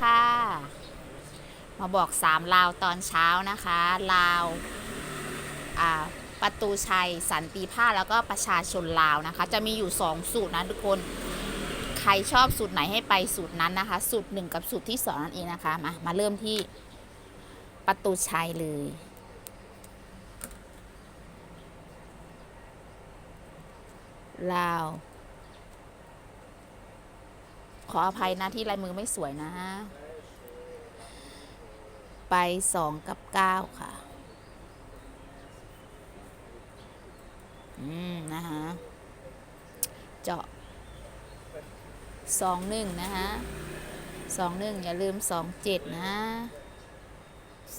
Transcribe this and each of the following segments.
ค่ะ มาบอกสามลาวตอนเช้านะคะ ลาวาประตูชัย สันติภาพแล้วก็ประชาชนลาวนะคะ จะมีอยู่สองสูตรนะทุกคน ใครชอบสูตรไหนให้ไปสูตรนั้นนะคะ สูตรหนึ่งกับสูตรที่สองนั่นเองนะคะ มา มาเริ่มที่ประตูชัยเลย ลาว ขออภัยนะที่ลายมือไม่สวยนะ ไปสองกับเก้าค่ะ อืม นะคะเจาะสองหนึ่งนะคะสองหนึ่งอย่าลืมสองเจ็ดนะ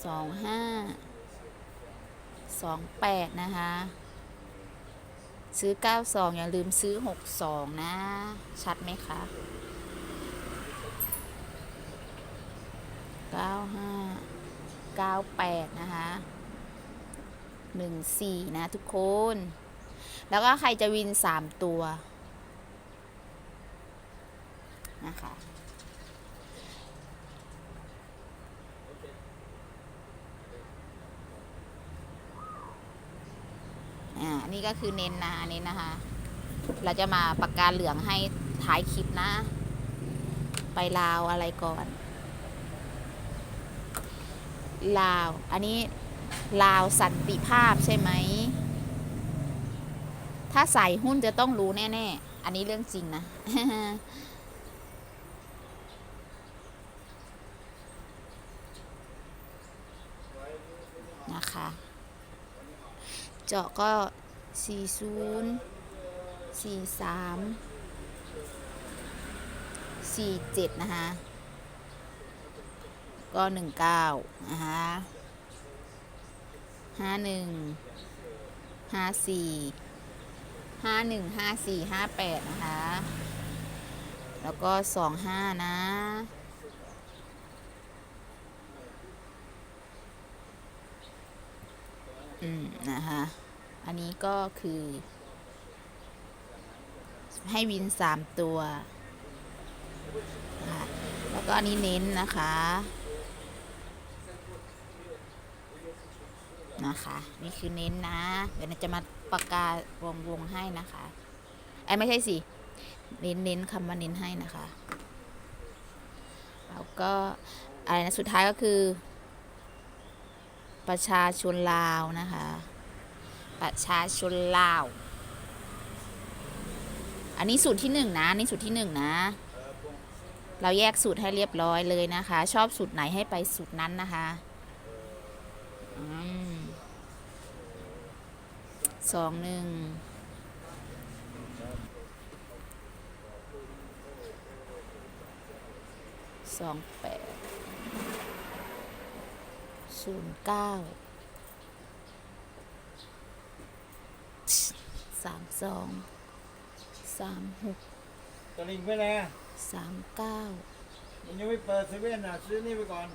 สองห้าสองแปดนะคะ ซื้อ 92 อย่าลืมซื้อ 62 นะ ชัดไหมคะ 95 98 นะคะ 14 นะทุกคน แล้วก็ใครจะวิน 3 ตัว นะคะอ่า นี่ก็คือเน้นนะอันนี้นะคะ เราจะมาปากกาเหลืองให้ท้ายคลิปนะ ไปลาวอะไรก่อน ลาว อันนี้ลาวสันติภาพใช่ไหม ถ้าใส่หุ้นจะต้องรู้แน่ ๆ อันนี้เรื่องจริงนะ นะคะ เจาะก็ 40 43 47 นะคะ ก็19นะคะ51 54 51 54 58นะคะ แล้วก็25นะอืม นะคะ อันนี้ก็คือ ให้วินสามตัว แล้วก็อันนี้เน้นนะคะ นะคะ นี่คือเน้นนะ เดี๋ยวจะมาปากกาวงวงให้นะคะไอ้ไม่ใช่สิเน้นเน้นคำว่าเน้นให้นะคะแล้วก็อะไรนะสุดท้ายก็คือ ประชาชนลาวนะคะ ประชาชนลาว อันนี้สูตรที่หนึ่งนะอันนี่สูตรที่หนึ่งนะเราแยกสูตรให้เรียบร้อยเลยนะคะ ชอบสูตรไหนให้ไปสูตรนั้นนะคะ อืม สองหนึ่งสองแปดศูนย์เก้าสามสองสามหกตะลิงไปเลยอะสามเก้ามันยังไม่เปิดเซเว่นอะซื้อนี่ไปก่อน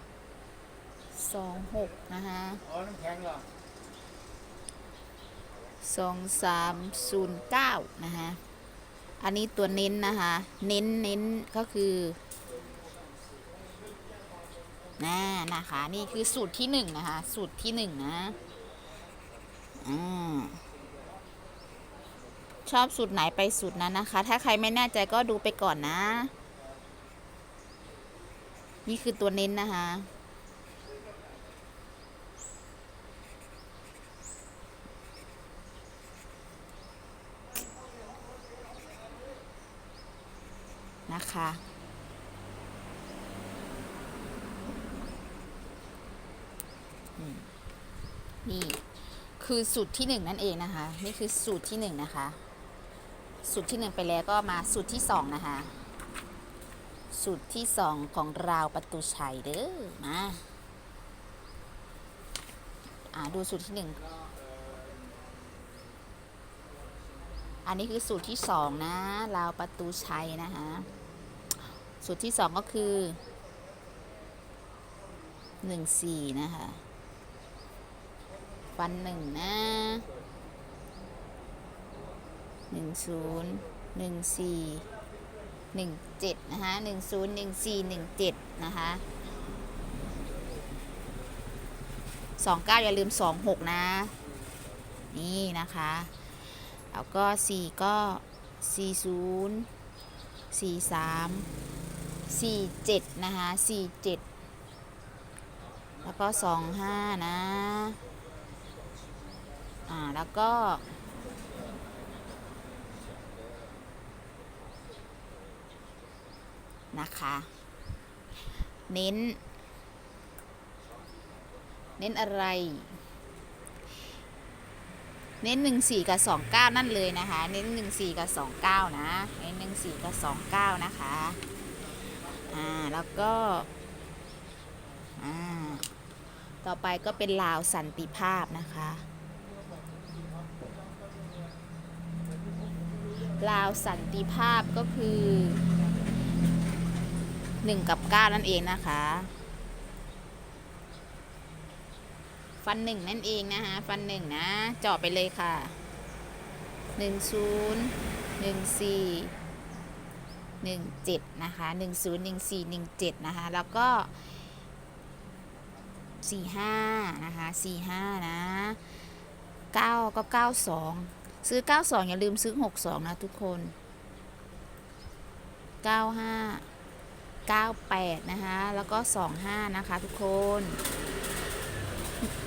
สองหกนะคะ อ๋อ น้ำแข็งเหรอ สองสามศูนย์เก้านะคะอันนี้ตัวเน้นนะคะ เน้นเน้นก็คือน่านะคะ นี่คือสูตรที่หนึ่งนะคะ สูตรที่หนึ่งนะอ่าชอบสูตรไหนไปสูตรนั้นนะคะ ถ้าใครไม่แน่ใจก็ดูไปก่อนนะ นี่คือตัวเน้นนะคะ นะคะ นี่คือสูตรที่หนึ่งนั่นเองนะคะ นี่คือสูตรที่หนึ่งนะคะ สูตรที่หนึ่งไปแล้วก็มาสูตรที่สองนะคะ สูตรที่สองของราวประตูชัยเด้อมาอ่าดูสูตรที่หนึ่งอันนี้คือสูตรที่สองนะราวประตูชัยนะคะ สูตรที่สองก็คือหนึ่งสี่นะคะฟันหนึ่งนะหนึ่งศูนย์หนึ่งสี่หนึ่งเจ็ดนะคะหนึ่งศูนย์หนึ่งสี่หนึ่งเจ็ดนะคะสองเก้าอย่าลืมสองหกนะ นี่นะคะ แล้วก็สี่ก็สี่ศูนย์สี่สาม สี่เจ็ดนะคะสี่เจ็ดแล้วก็สองห้านะ อ่า แล้วก็ นะคะ เน้น เน้นอะไร เน้นหนึ่งสี่กับสองเก้านั่นเลยนะคะ เน้นหนึ่งสี่กับสองเก้านะ เน้นหนึ่งสี่กับสองเก้านะคะ อ่าแล้วก็อ่าต่อไปก็เป็นลาวสันติภาพนะคะลาวสันติภาพก็คือ1กับ 9 นั่นเองนะคะ ฟันหนึ่งนั่นเองนะคะ ฟันหนึ่งนะเจาะไปเลยค่ะ 1 0 1 4 1 7 นะคะ 1 0 1 4 1 7 นะคะ แล้วก็ 4 5 นะคะ 4 5 นะ 9 ก็ 92 ซื้อ 92 อย่าลืมซื้อ 62 นะทุกคน 95 98 นะคะ แล้วก็ 25 นะคะทุกคน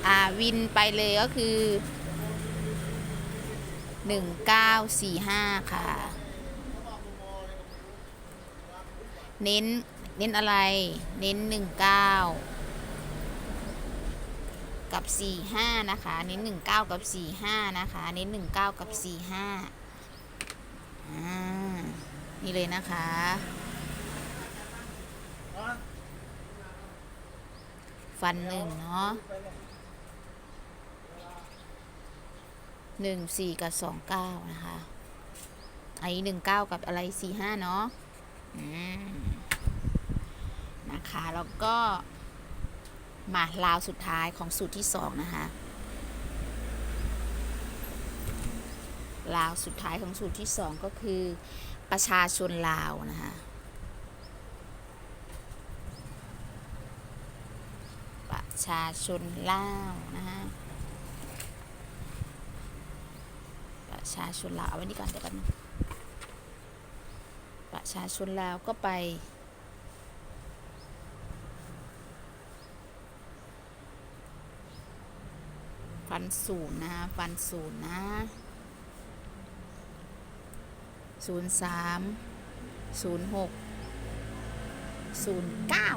อ่า วินไปเลยก็คือ 1945 ค่ะ เน้น เน้นอะไร เน้น19กับ45นะคะ เน้น19กับ45นะคะ เน้น19กับ45อ่า นี่เลยนะคะ ฟันหนึ่งเนาะหนึ่งสี่กับสองเก้านะคะ อันนี้หนึ่งเก้ากับอะไรสี่ห้าเนาะ นะคะ แล้วก็มาลาวสุดท้ายของสูตรที่สองนะคะลาวสุดท้ายของสูตรที่สองก็คือประชาชนลาวนะคะประชาชนลาวนะฮะประชาชนลาวเอาไว้นี่ก่อนเดี๋ยวกันงประ ชาชนลาวก็ไป ฟันศูนย์นะฮะฟันศูนย์นะศูนย์สามศูนย์หกศูนย์เก้า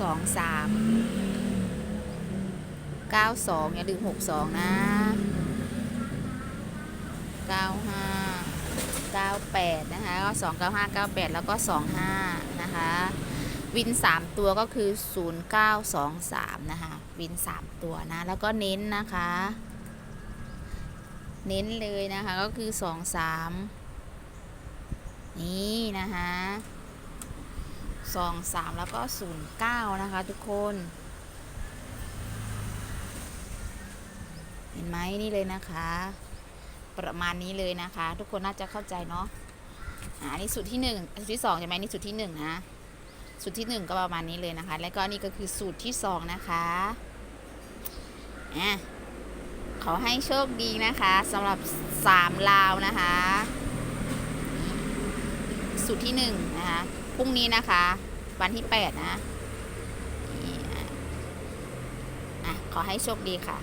สองสามเก้าสองอย่าลืมหกสองนะเก้าห้า เก้าแปดนะคะก็สองเก้าห้าเก้าแปดแล้วก็สองห้านะคะ วินสามตัวก็คือศูนย์เก้าสองสามนะคะ วินสามตัวนะ แล้วก็เน้นนะคะ เน้นเลยนะคะก็คือสองสามนี่นะคะสองสามแล้วก็ศูนย์เก้านะคะทุกคน เห็นไหมนี่เลยนะคะ ประมาณนี้เลยนะคะ ทุกคนน่าจะเข้าใจเนาะอันนี้สูตรที่หนึ่งสูตรที่สองใช่ไหมนี่สูตรที่หนึ่งนะสูตรที่หนึ่งก็ประมาณนี้เลยนะคะ แล้วก็นี่ก็คือสูตรที่สองนะคะอะขอให้โชคดีนะคะสำหรับสามลาวนะคะ สูตรที่หนึ่งนะคะพรุ่งนี้นะคะ วันที่ 8 นะนี่อะอะขอให้โชคดีค่ะ